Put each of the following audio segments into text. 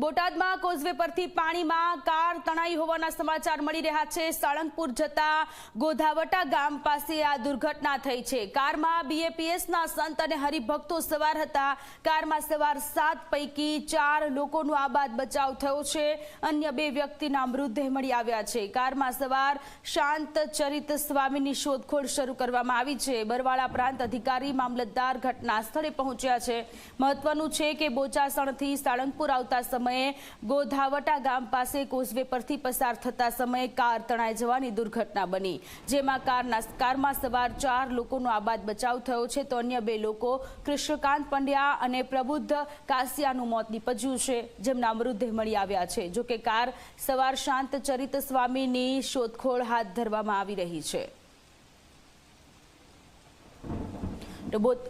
બોટાદમાં કોઝવે પરથી પાણીમાં કાર તણાઈ હોવાના સમાચાર મળી રહ્યા છે. સાળંગપુર જતા ગોધાવટા ગામ પાસે આ દુર્ઘટના થઈ છે. કારમાં બીએપીએસના સંત અને હરિભક્તો સવાર હતા. કારમાં સવાર સાત પૈકી ચાર લોકોનો આબાદ બચાવ થયો છે. અન્ય બે વ્યક્તિના મૃતદેહ મળી આવ્યા છે. કારમાં સવાર શાંત ચરિત સ્વામીની શોધખોળ શરૂ કરવામાં આવી છે. બરવાળા પ્રાંત અધિકારી મામલતદાર ઘટના સ્થળે પહોંચ્યા છે. મહત્વનું છે કે બોચાસણથી સાળંગપુર આવતા સમયે ગોધાવટા ગામ પાસે કોઝવે પરથી પસાર થતા સમયે કાર તણાઈ જવાની દુર્ઘટના બની. જેમાં કારના કારમાં સવાર ચાર લોકોનો આબાદ બચાવ થયો છે, તો અન્ય બે લોકો કૃષ્ણકાંત પંડ્યા અને પ્રબુદ્ધ કાસિયાનું મોત નીપજ્યું છે, જેમના મૃતદેહ મળી આવ્યા છે. જોકે કાર સવાર શાંત ચરિત સ્વામીની શોધખોળ હાથ ધરવામાં આવી રહી છે.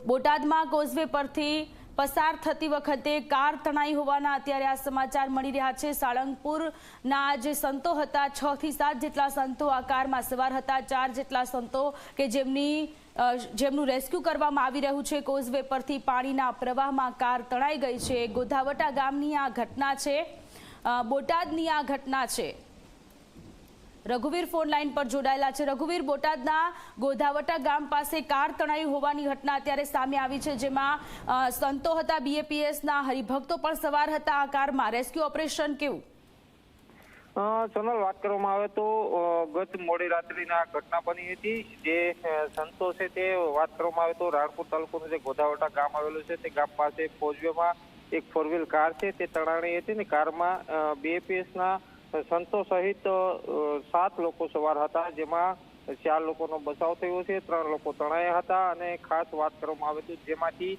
બોટાદમાં કોઝવે પરથી પસાર થતી વખતે કાર તણાઈ હોવાના અત્યારે આ સમાચાર મળી રહ્યા છે. સાળંગપુરના જે સંતો હતા. છ થી સાત જેટલા સંતો આ કારમાં સવાર હતા. ચાર જેટલા સંતો કે જેમની જેમનું રેસ્ક્યુ કરવામાં આવી રહ્યું છે. કોઝવે પરથી પાણીના પ્રવાહમાં કાર તણાઈ ગઈ છે. ગોધાવટા ગામની આ ઘટના છે. બોટાદની આ ઘટના છે. રઘુવીર ફોન લાઈન પર જોડાયેલા છે. રઘુવીર, બોટાદના ગોધાવટા ગામ પાસે કાર તણાઈ હોવાની ઘટના અત્યારે સામે આવી છે, જેમાં સંતો હતા બીએપીએસના હરિભક્તો પણ સવાર હતા આ કારમાં. રેસ્ક્યુ ઓપરેશન કેવું? સોનલ વાત કરવામાં આવે તો ગત મોડી રાત્રિના ઘટના બની હતી, જે સંતો છે તે વાત કરવામાં આવે તો રાણપુર તાલુકાનું જે ગોધાવટા ગામ આવેલું છે, તે ગામ પાસે ફોજવેમાં એક ફોર વ્હીલ કાર છે, તે તણાણી હતી ને કારમાં બીએપીએસ ના સંતો સહિત સાત લોકો સવાર હતા, જેમાં ચાર લોકોનો બચાવ થયો છે, ત્રણ લોકો તણાયા હતા અને ખાસ વાત કરવામાં આવે તો જેમાંથી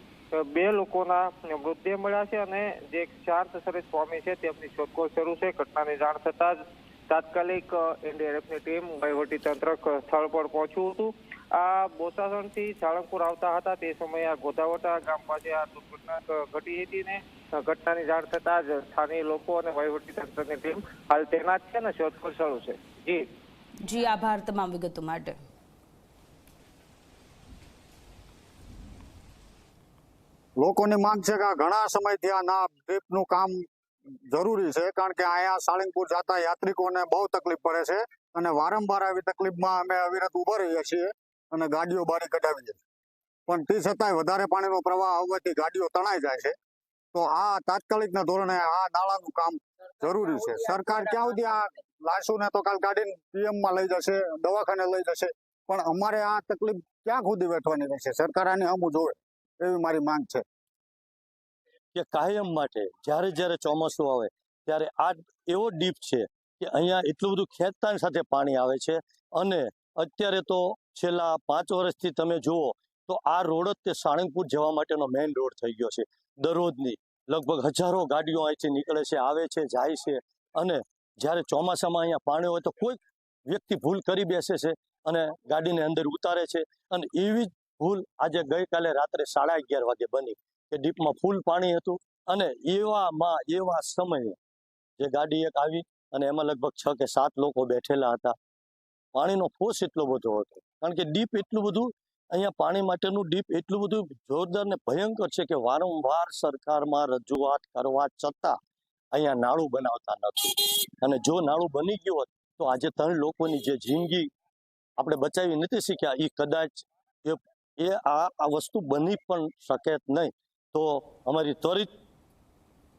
બે લોકોના મૃતદેહ મળ્યા છે અને જે શાંત સરેશ સ્વામી છે, તેમની શોધખોળ શરૂ છે. ઘટનાની જાણ થતાં જ તાત્કાલિક એનડીઆરએફની ટીમ વહીવટી તંત્ર સ્થળ પર પહોંચ્યું હતું. આ બોસાસણથી સાળંગપુર આવતા હતા. તે સમયે આ ગોધાવટા ગામ પાસે આ દુર્ઘટના ઘટી હતી ને ઘટનાની જાણ થતાં જ સ્થાનિક લોકો અને વહીવટી તંત્રની ટીમ હાલ તૈનાત છે અને શોધખોળ શરૂ છે. જી. જી આભાર તમામ વિગતો માટે. લોકોની માંગ છે કે આ ઘણા સમયથી આ ના ડ્રીપનું કામ જરૂરી છે કારણ કે અહીંયા સાળંગપુર જતા યાત્રિકોને બહુ તકલીફ પડે છે અને વારંવાર આવી તકલીફમાં અમે અવિરત ઊભા રહીએ છીએ અને ગાડીઓ બારી કઢાવીએ છીએ. પણ તે છતાંય વધારે પાણીનો પ્રવાહ આવવાથી ગાડીઓ તણાઈ જાય છે. તો આ તાત્કાલિકના ધોરણે આ નાળાનું કામ જરૂરી છે. સરકાર ક્યાં સુધી આ લાશુને તો કાલ કાઢીને પીએમમાં લઈ જશે, દવાખાને લઈ જશે. પણ અમારે આ તકલીફ ક્યાં સુધી વેઠવાની રહેશે? સરકાર આને હમું જોવે એવી મારી માંગ છે. કે કાયમ માટે જ્યારે જ્યારે ચોમાસું આવે ત્યારે આ એવો ડીપ છે કે અહીંયા એટલું બધું ખેંચતાની સાથે પાણી આવે છે અને અત્યારે તો છેલ્લા પાંચ વર્ષથી તમે જુઓ તો આ રોડ જ તે સાળંગપુર જવા માટેનો મેઇન રોડ થઈ ગયો છે. દરરોજની લગભગ હજારો ગાડીઓ અહીંથી નીકળે છે, આવે છે, જાય છે અને જ્યારે ચોમાસામાં અહીંયા પાણી હોય તો કોઈ વ્યક્તિ ભૂલ કરી બેસે છે અને ગાડીને અંદર ઉતારે છે અને એવી જ ભૂલ આજે ગઈકાલે રાત્રે સાડા અગિયાર વાગે બની કે ડીપમાં ફૂલ પાણી હતું અને એવામાં, એવા સમયે જે ગાડી એક આવી અને એમાં લગભગ છ કે સાત લોકો બેઠેલા હતા. પાણીનો ફોર્સ એટલો બધો હતો. કારણ કે ડીપ એટલું બધું અહીંયા પાણી માટેનું ડીપ એટલું બધું જોરદાર ને ભયંકર છે કે વારંવાર સરકારમાં રજૂઆત કરવા છતાં અહીંયા નાળું બનાવતા નથી. અને જો નાળું બની ગયું હોત, તો આજે ત્રણ લોકોની જે જિંદગી આપણે બચાવી નથી શીખ્યા એ કદાચ એ આ આ વસ્તુ બની પણ શકે નહીં. તો અમારી ત્વરિત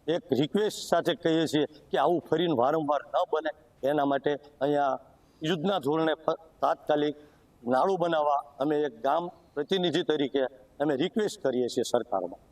એક રિક્વેસ્ટ સાથે કહીએ છીએ કે આવું ફરીને વારંવાર ન બને. એના માટે અહીંયા યુદ્ધના ધોરણે તાત્કાલિક નાળું બનાવવા અમે એક ગામ પ્રતિનિધિ તરીકે અમે રિક્વેસ્ટ કરીએ છીએ સરકારમાં.